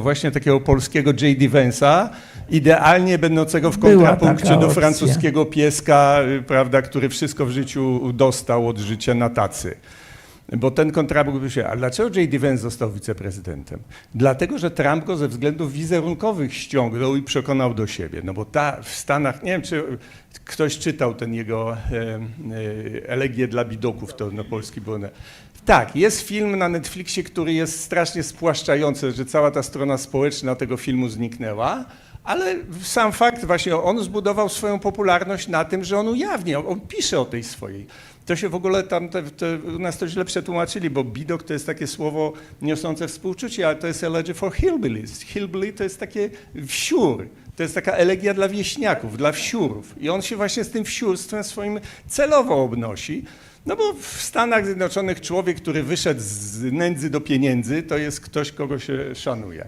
właśnie takiego polskiego J.D. Vance'a, idealnie będącego w kontrapunkcie do francuskiego pieska, y, prawda, który wszystko w życiu dostał od życia na tacy. Bo ten kontrapunkt był się, a dlaczego J.D. Vance został wiceprezydentem? Dlatego, że Trump go ze względów wizerunkowych ściągnął i przekonał do siebie. No bo ta w Stanach, nie wiem czy ktoś czytał ten jego e, e, elegię dla bidoków, to na polski było. Tak, jest film na Netflixie, który jest strasznie spłaszczający, że cała ta strona społeczna tego filmu zniknęła. Ale sam fakt, właśnie on zbudował swoją popularność na tym, że on ujawnia, on pisze o tej swojej. To się w ogóle tam, te, te, u nas to źle przetłumaczyli, bo bidok to jest takie słowo niosące współczucie, ale to jest elegy for hillbillies. Hillbilly to jest takie wsiór. To jest taka elegia dla wieśniaków, dla wsiórów. I on się właśnie z tym wsiórstwem swoim celowo obnosi. No bo w Stanach Zjednoczonych człowiek, który wyszedł z nędzy do pieniędzy, to jest ktoś, kogo się szanuje.